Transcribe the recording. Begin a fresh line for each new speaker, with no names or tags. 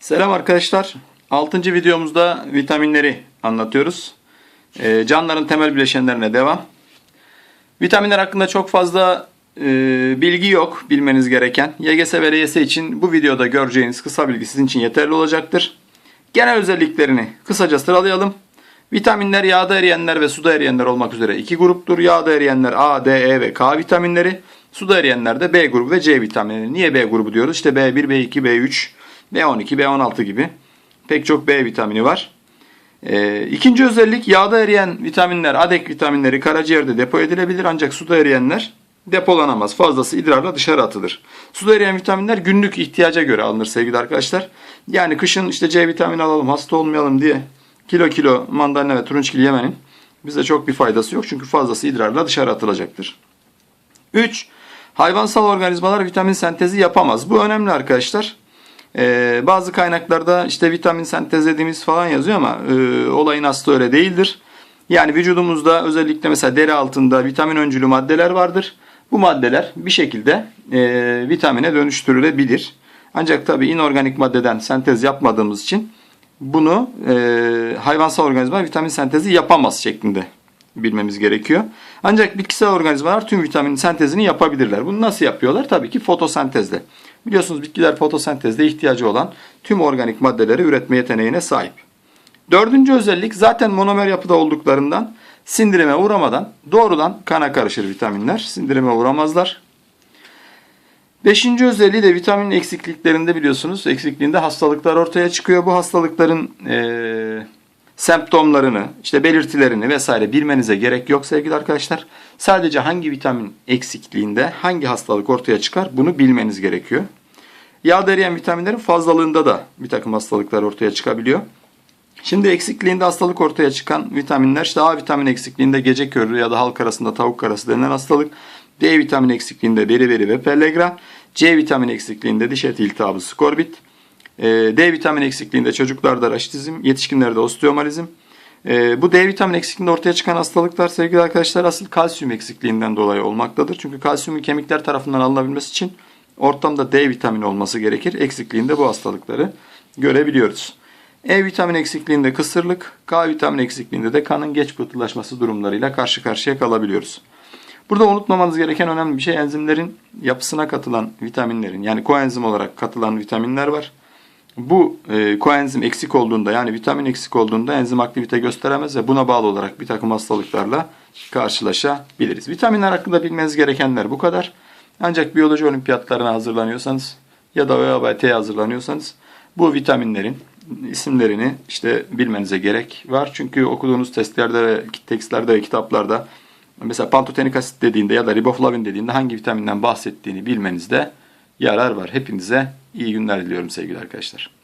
Selam arkadaşlar. 6. videomuzda vitaminleri anlatıyoruz. Ee, canlıların temel bileşenlerine devam. Vitaminler hakkında çok fazla e, bilgi yok bilmeniz gereken. YGS ve LYS için bu videoda göreceğiniz kısa bilgi sizin için yeterli olacaktır. Genel özelliklerini kısaca sıralayalım. Vitaminler yağda eriyenler ve suda eriyenler olmak üzere iki gruptur. Yağda eriyenler A, D, E ve K vitaminleri. Suda eriyenler de B grubu ve C vitaminleri. Niye B grubu diyoruz? İşte B1, B2, B3, B12, B16 gibi pek çok B vitamini var. Ee, ikinci özellik yağda eriyen vitaminler, adek vitaminleri karaciğerde depo edilebilir ancak suda eriyenler depolanamaz. Fazlası idrarla dışarı atılır. Suda eriyen vitaminler günlük ihtiyaca göre alınır sevgili arkadaşlar. Yani kışın işte C vitamini alalım hasta olmayalım diye kilo kilo mandalina ve turunçgil yemenin bize çok bir faydası yok. Çünkü fazlası idrarla dışarı atılacaktır. 3. Hayvansal organizmalar vitamin sentezi yapamaz. Bu önemli arkadaşlar. Ee, bazı kaynaklarda işte vitamin sentezlediğimiz falan yazıyor ama e, olayın aslı öyle değildir. Yani vücudumuzda özellikle mesela deri altında vitamin öncülü maddeler vardır. Bu maddeler bir şekilde e, vitamine dönüştürülebilir. Ancak tabi inorganik maddeden sentez yapmadığımız için bunu e, hayvansal organizma vitamin sentezi yapamaz şeklinde bilmemiz gerekiyor. Ancak bitkisel organizmalar tüm vitamin sentezini yapabilirler. Bunu nasıl yapıyorlar? Tabii ki fotosentezle. Biliyorsunuz bitkiler fotosentezde ihtiyacı olan tüm organik maddeleri üretme yeteneğine sahip. Dördüncü özellik zaten monomer yapıda olduklarından sindirime uğramadan doğrudan kana karışır vitaminler. Sindirime uğramazlar. Beşinci özelliği de vitamin eksikliklerinde biliyorsunuz. Eksikliğinde hastalıklar ortaya çıkıyor. Bu hastalıkların eee semptomlarını, işte belirtilerini vesaire bilmenize gerek yok sevgili arkadaşlar. Sadece hangi vitamin eksikliğinde hangi hastalık ortaya çıkar bunu bilmeniz gerekiyor. Yağda eriyen vitaminlerin fazlalığında da bir takım hastalıklar ortaya çıkabiliyor. Şimdi eksikliğinde hastalık ortaya çıkan vitaminler işte A vitamin eksikliğinde gece körü ya da halk arasında tavuk karası denilen hastalık. D vitamin eksikliğinde beriberi ve pellagra. C vitamin eksikliğinde diş eti iltihabı skorbit. E, D vitamin eksikliğinde çocuklarda raşitizm, yetişkinlerde osteomalizm. E, bu D vitamin eksikliğinde ortaya çıkan hastalıklar sevgili arkadaşlar asıl kalsiyum eksikliğinden dolayı olmaktadır. Çünkü kalsiyumun kemikler tarafından alınabilmesi için ortamda D vitamini olması gerekir. Eksikliğinde bu hastalıkları görebiliyoruz. E vitamin eksikliğinde kısırlık, K vitamin eksikliğinde de kanın geç pıhtılaşması durumlarıyla karşı karşıya kalabiliyoruz. Burada unutmamanız gereken önemli bir şey enzimlerin yapısına katılan vitaminlerin yani koenzim olarak katılan vitaminler var. Bu e, koenzim eksik olduğunda yani vitamin eksik olduğunda enzim aktivite gösteremez ve buna bağlı olarak bir takım hastalıklarla karşılaşabiliriz. Vitaminler hakkında bilmeniz gerekenler bu kadar. Ancak biyoloji olimpiyatlarına hazırlanıyorsanız ya da ÖABT'ye hazırlanıyorsanız bu vitaminlerin isimlerini işte bilmenize gerek var. Çünkü okuduğunuz testlerde ve tekstlerde ve kitaplarda mesela pantotenik asit dediğinde ya da riboflavin dediğinde hangi vitaminden bahsettiğini bilmenizde yarar var. Hepinize iyi günler diliyorum sevgili arkadaşlar.